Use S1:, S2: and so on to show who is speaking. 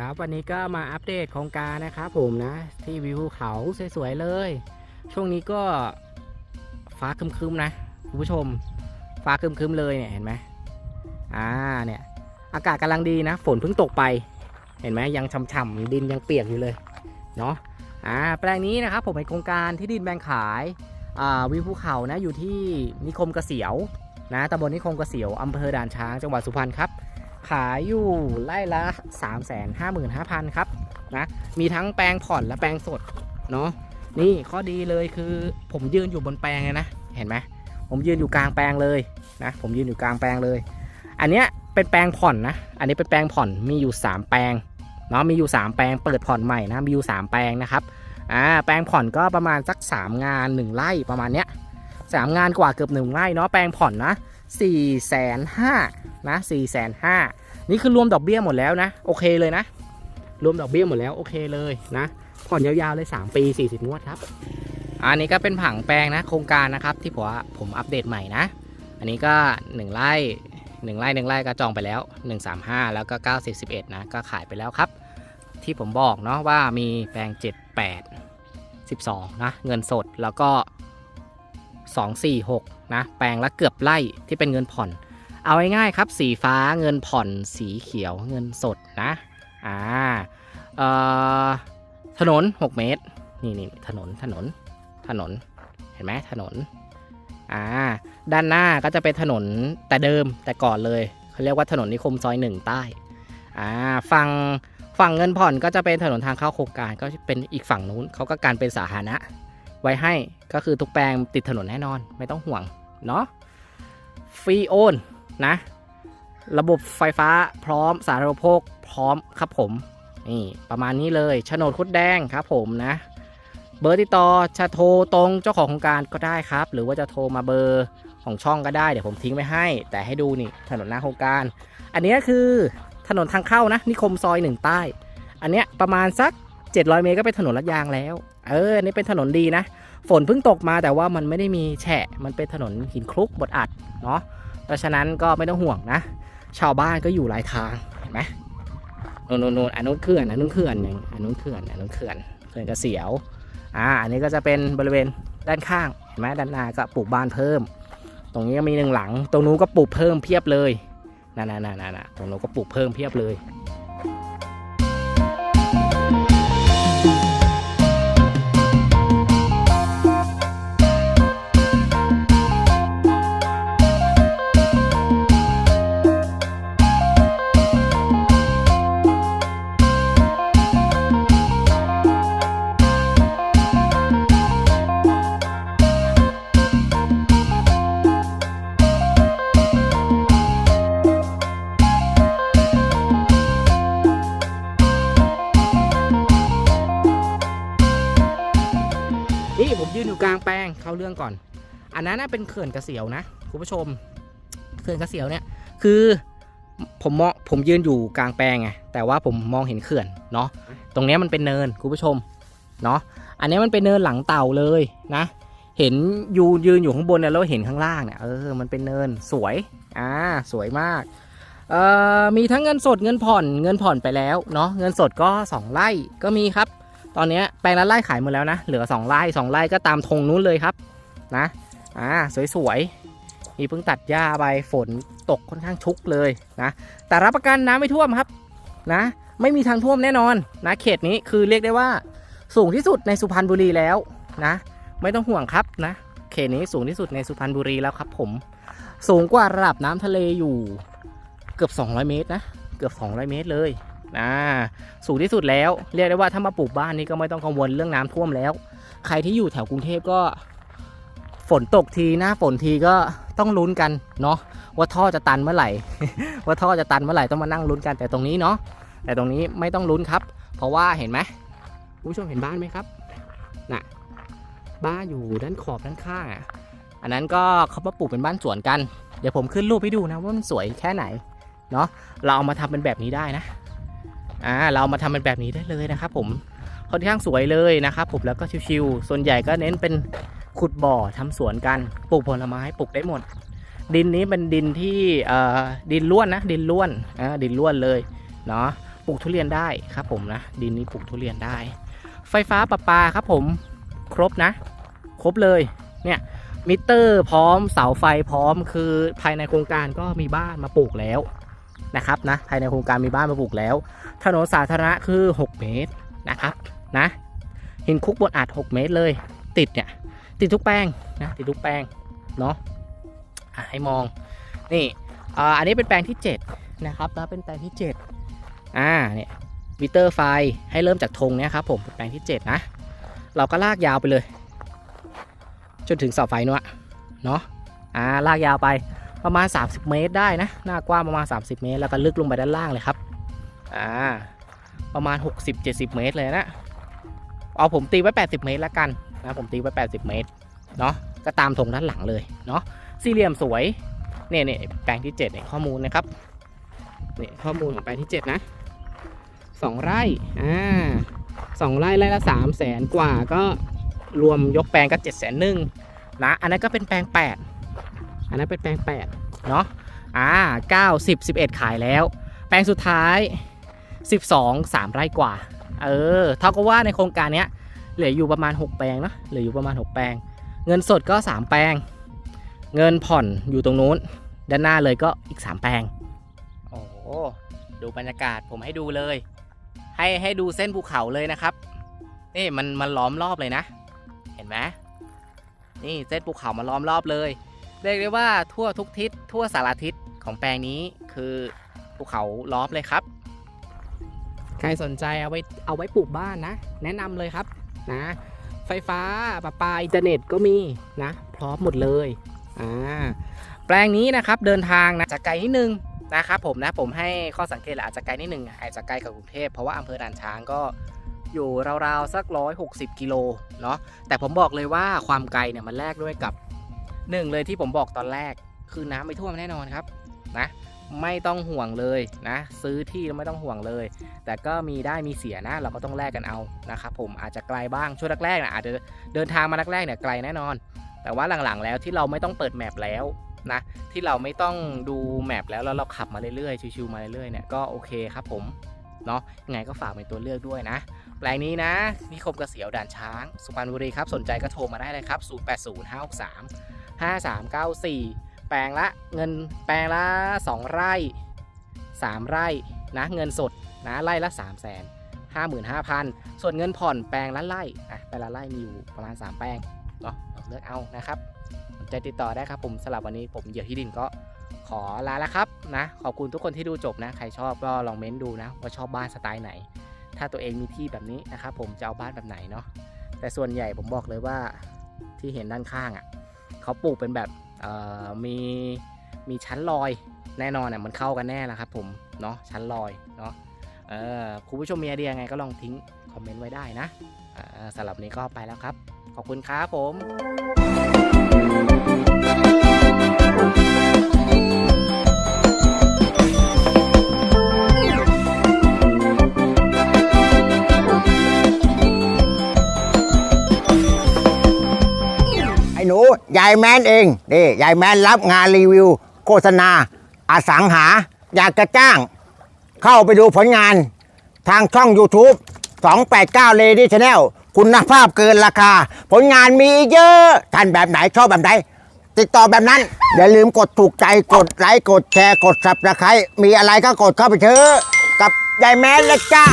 S1: ครับวันนี้ก็มาอัปเดตโครงการนะครับผมนะ ที่วิวภูเขาสวยๆเลย ช่วงนี้ก็ฟ้าคึมๆนะคุณผู้ชม ฟ้าคึมๆเลยเนี่ยเห็นไหมอ่าเนี่ยอากาศกำลังดีนะ ฝนเพิ่งตกไป เห็นไหมยังฉ่ำๆดินยังเปียกอยู่เลยเนาะอ่าแปลงนี้นะครับผมเป็นโครงการที่ดินแบ่งขายอ่าวิวภูเขานะอยู่ที่นิคมเกษียวนะตำบลนิคมเกษียวอำเภอด่านช้างจังหวัดสุพรรณครับ ขายอยู่ไร่ละ 3 5 5 0 0 0 ครับนะมีทั้งแปลงผ่อนและแปลงสดเนาะนี่ข้อดีเลยคือผมยืนอยู่บนแปลงเลยนะเห็นไหมผมยืนอยู่กลางแปลงเลยนะผมยืนอยู่กลางแปลงเลย อันเนี้ยเป็นแปลงผ่อนนะ อันนี้เป็นแปลงผ่อนมีอยู่ 3 แปลงเนาะมีอยู่ 3 แปลงเปิดผ่อนใหม่นะมีอยู่ 3 แปลงนะครับอ่าแปลงผ่อนก็ประมาณสัก 3 งาน 1 ไร่ประมาณเนี้ยสามงานกว่าเกือบหนึ่งไร่เนาะแปลงผ่อนนะ 4ี่แสนห้านะสี่แสนห้านี่คือรวมดอกเบี้ยหมดแล้วนะ โอเคเลยนะ รวมดอกเบี้ยหมดแล้วโอเคเลยนะผ่อนยาวๆเลย 3 ปี 40งวดครับ อันนี้ก็เป็นผังแปลงนะ โครงการนะครับที่ผมผมอัปเดตใหม่นะ อันนี้ก็ 1 ไร่1ไร่1ไร่ก็จองไปแล้ว 135 แล้วก็90 11นะก็ขายไปแล้วครับ ที่ผมบอกเนาะว่ามีแปลง 7 8 12นะเงินสดแล้วก็ 2 4 6นะแปลงละเกือบไร่ที่เป็นเงินผ่อน เอาง่ายๆครับ สีฟ้าเงินผ่อนสีเขียวเงินสดนะอ่าเอ่อถนน 6 เมตร นี่นี่ถนนถนนถนนเห็นไหมถนนอ่าด้านหน้าก็จะเป็นถนนแต่เดิมแต่ก่อนเลยเขาเรียกว่าถนนนิคมซอยหนึ่งใต้อ่าฝั่งฝั่งเงินผ่อนก็จะเป็นถนนทางเข้าโครงการก็เป็นอีกฝั่งนู้นเขาก็การเป็นสาธารณะ ไว้ให้ก็คือทุกแปลงติดถนนแน่นอนไม่ต้องห่วงเนาะฟรีโอนนะ ระบบไฟฟ้าพร้อมสาธารณูปโภคพร้อมครับผมนี่ประมาณนี้เลยโฉนดคุดแดงครับผมนะ เบอร์ติดต่อจะโทรตรงเจ้าของโครงการก็ได้ครับ หรือว่าจะโทรมาเบอร์ของช่องก็ได้เดี๋ยวผมทิ้งไว้ให้ แต่ให้ดูนี่ถนนหน้าโครงการ อันนี้คือถนนทางเข้านะนิคมซอยหนึ่งใต้ อันเนี้ยประมาณสัก 700 เมตรก็เป็นถนนลาดยางแล้ว เอออันนี้เป็นถนนดีนะ ฝนเพิ่งตกมาแต่ว่ามันไม่ได้มีแฉะ มันเป็นถนนหินคลุกบดอัดเนาะ เพราะฉะนั้นก็ไม่ต้องห่วงนะ ชาวบ้านก็อยู่หลายทาง เห็นไหมโน่นโน่นโน่นอันนู้นเขื่อนอันนู้นเขื่อนหนึ่งอันนู้นเขื่อนอันนู้นเขื่อนเขื่อนกระเสียว อ่า อันนี้ก็จะเป็นบริเวณด้านข้าง เห็นไหมด้านหน้าก็ปลูกบ้านเพิ่ม ตรงนี้ก็มีหนึ่งหลัง ตรงนู้นก็ปลูกเพิ่มเพียบเลยนั่นน่ะนั่นน่ะตรงนู้นก็ปลูกเพิ่มเพียบเลย เข้าเรื่องก่อน อันนั้นเป็นเขื่อนกระเสียวนะคุณผู้ชมเขื่อนกระเสียวเนี่ยคือผมมองผมยืนอยู่กลางแปลงไงแต่ว่าผมมองเห็นเขื่อนเนาะตรงเนี้ยมันเป็นเนินคุณผู้ชมเนาะอันเนี้ยมันเป็นเนินหลังเต่าเลยนะ เห็นยูยืนอยู่ข้างบนเนี่ยแล้วเห็นข้างล่างเนี่ยเออมันเป็นเนินสวยอ่าสวยมากเอ่อมีทั้งเงินสดเงินผ่อนเงินผ่อนไปแล้วเนาะเงินสดก็สองไร่ก็มีครับ ตอนนี้แปลงละไร่ขายหมดแล้วนะ เหลือ2ไร่2ไร่ก็ตามธงนู้นเลยครับนะอ่าสวยๆมีเพิ่งตัดหญ้าไปฝนตกค่อนข้างชุกเลยนะ แต่รับประกันน้ำไม่ท่วมครับนะ ไม่มีทางท่วมแน่นอนนะเขตนี้คือเรียกได้ว่าสูงที่สุดในสุพรรณบุรีแล้วนะ ไม่ต้องห่วงครับนะ เขตนี้สูงที่สุดในสุพรรณบุรีแล้วครับ ผม สูงกว่าระดับน้ำทะเลอยู่เกือบ 200 เมตรนะ เกือบ 200 เมตรเลย นะสูงที่สุดแล้ว เรียกได้ว่าถ้ามาปลูกบ้านนี่ก็ไม่ต้องกังวลเรื่องน้ำท่วมแล้ว ใครที่อยู่แถวกรุงเทพก็ ฝนตกทีหน้าฝนทีก็ต้องลุ้นกันเนาะว่าท่อจะตันเมื่อไหร่ ว่าท่อจะตันเมื่อไหร่ต้องมานั่งลุ้นกันแต่ตรงนี้เนาะแต่ตรงนี้ไม่ต้องลุ้นครับ เพราะว่าเห็นไหมคุณผู้ชมเห็นบ้านไหมครับน่ะบ้านอยู่ด้านขอบด้านข้างอะอันนั้นก็เขามาปลูกเป็นบ้านสวนกัน เดี๋ยวผมขึ้นรูปให้ดูนะว่ามันสวยแค่ไหนเนาะเราเอามาทำเป็นแบบนี้ได้นะ อ่าเรามาทำเป็นแบบนี้ได้เลยนะครับผมค่อนข้างสวยเลยนะครับผมแล้วก็ชิวๆส่วนใหญ่ก็เน้นเป็นขุดบ่อทำสวนกันปลูกผลไม้ปลูกได้หมด ดินนี้เป็นดินที่ดินล้วนนะดินล้วนอ่าดินล้วนเลยเนาะปลูกทุเรียนได้ครับผมนะดินนี้ปลูกทุเรียนได้ ไฟฟ้าประปาครับผมครบนะ ครบเลยเนี่ยมิเตอร์พร้อมเสาไฟพร้อมคือภายในโครงการก็มีบ้านมาปลูกแล้ว นะครับนะภายในโครงการมีบ้านมาปลูกแล้ว ถนนสาธารณะคือ 6 เมตรนะครับนะหินคุกบนอัด6เมตรเลย ติดเนี่ยติดทุกแปลงนะติดทุกแปลงเนาะให้มองนี่อันนี้เป็นแปลงที่ 7 นะครับนะเป็นแปลงที่ 7 อ่าเนี่ยมิเตอร์ไฟให้เริ่มจากธงเนี่ยครับผมเป็นแปลงที่ 7 นะ เราก็ลากยาวไปเลย จนถึงเสาไฟเนาะเนาะอ่าลากยาวไป ประมาณ 30 เมตรได้นะ หน้ากว้างประมาณ 30 เมตร แล้วก็ลึกลงไปด้านล่างเลยครับ อ่า ประมาณ 60-70 เมตรเลยนะ เอาผมตีไว้ 80 เมตรแล้วกันนะ ผมตีไว้ 80 เมตร เนาะ ก็ตามธงด้านหลังเลย เนาะ สี่เหลี่ยมสวย เนี่ยเนี่ยแปลงที่7เนี่ยข้อมูลนะครับ เนี่ยข้อมูลของแปลงที่ 7 นะสองไร่ อ่าสองไร่ไร่ละ3 0 0แสนกว่าก็รวมยกแปลงก็7จ็ดแสนหนึ่งนะ อันนั้นก็เป็นแปลง8 อันนั้นเป็นแปลง8เนาะอ่า9 10 11 ขายแล้ว แปลงสุดท้าย 12 3 ไร่กว่า เออ เท่ากับว่าในโครงการเนี้ยเหลืออยู่ประมาณ 6 แปลงเนอะเหลืออยู่ประมาณ 6 แปลง เงินสดก็ 3 แปลง เงินผ่อนอยู่ตรงนู้น ด้านหน้าเลยก็อีก 3 แปลง โอ้โหดูบรรยากาศผมให้ดูเลย ให้ให้ดูเส้นภูเขาเลยนะครับ นี่มันมันล้อมรอบเลยนะ เห็นไหมนี่เส้นภูเขามาล้อมรอบเลย เรียกได้ว่าทั่วทุกทิศทั่วสารทิศของแปลงนี้คือภูเขาล้อมเลยครับ ใครสนใจเอาไว้เอาไว้ปลูกบ้านนะ แนะนำเลยครับนะ ไฟฟ้าประปาอินเทอร์เน็ตก็มีนะ พร้อมหมดเลยอ่าแปลงนี้นะครับเดินทางนะจะไกลนิดนึงนะครับผมนะผมให้ข้อสังเกตแหละอาจจะไกลนิดนึงอาจจะไกลกับกรุงเทพเพราะว่าอำเภอด่านช้างก็อยู่ราวๆสักร้อยหกสิบกิโลเนาะแต่ผมบอกเลยว่าความไกลเนี่ยมันแลกด้วยกับ หนึ่งเลยที่ผมบอกตอนแรกคือน้ำไม่ท่วมแน่นอนครับนะไม่ต้องห่วงเลยนะซื้อที่ไม่ต้องห่วงเลย แต่ก็มีได้มีเสียนะ เราก็ต้องแลกกันเอานะครับผมอาจจะไกลบ้างช่วงแรกๆนะอาจจะเดินทางมาแรกๆเนี่ยไกลแน่นอน แต่ว่าหลังๆแล้วที่เราไม่ต้องเปิดแมปแล้วนะที่เราไม่ต้องดูแมปแล้วแล้วเราขับมาเรื่อยๆชิวๆมาเรื่อยๆเนี่ยก็โอเคครับผมเนาะยังไงก็ฝากเป็นตัวเลือกด้วยนะแปลงนี้นะนิคมเกษียวด่านช้าง สุพรรณบุรีครับสนใจก็โทรมาได้เลยครับ 080563 5394 แปลงละเงินแปลงละ 2 ไร่ 3 ไร่นะเงินสดนะไร่ละ3 5 5 0 0 0 ส่วนเงินผ่อนแปลงละไร่อะแปลงละไร่มีอยู่ประมาณ 3 แปลงเนาะลองเลือกเอานะครับสนใจติดต่อได้ครับผมสำหรับวันนี้ผมเหยื่อที่ดินก็ขอลาแล้วครับนะขอบคุณทุกคนที่ดูจบนะ ใครชอบก็ลองเม้นดูนะ ว่าชอบบ้านสไตล์ไหน ถ้าตัวเองมีที่แบบนี้นะครับผมจะเอาบ้านแบบไหนเนาะแต่ส่วนใหญ่ผมบอกเลยว่าที่เห็นด้านข้างอะ่ะ เขาปลูกเป็นแบบมีมีชั้นลอยแน่นอนอะมันเข้ากันแน่ละครับผมเนาะชั้นลอยเนาะเออคุณผู้ชมมีไอเดียไงก็ลองทิ้งคอมเมนต์ไว้ได้นะสำหรับนนี้ก็ไปแล้วครับ ขอบคุณครับผมา
S2: ยแมนเองนี่ยายแมนรับงานรีวิว โฆษณาอสังหา อยากจะจ้าง เข้าไปดูผลงานทางช่อง YouTube 289 Lady Channel คุณภาพเกินราคา ผลงานมีเยอะ ท่านแบบไหนชอบแบบไหน ติดต่อแบบนั้น อย่าลืมกดถูกใจกดไลค์กดแชร์กด subscribe มีอะไรก็กดเข้าไปเถอะกับยายแมนเลยจ้า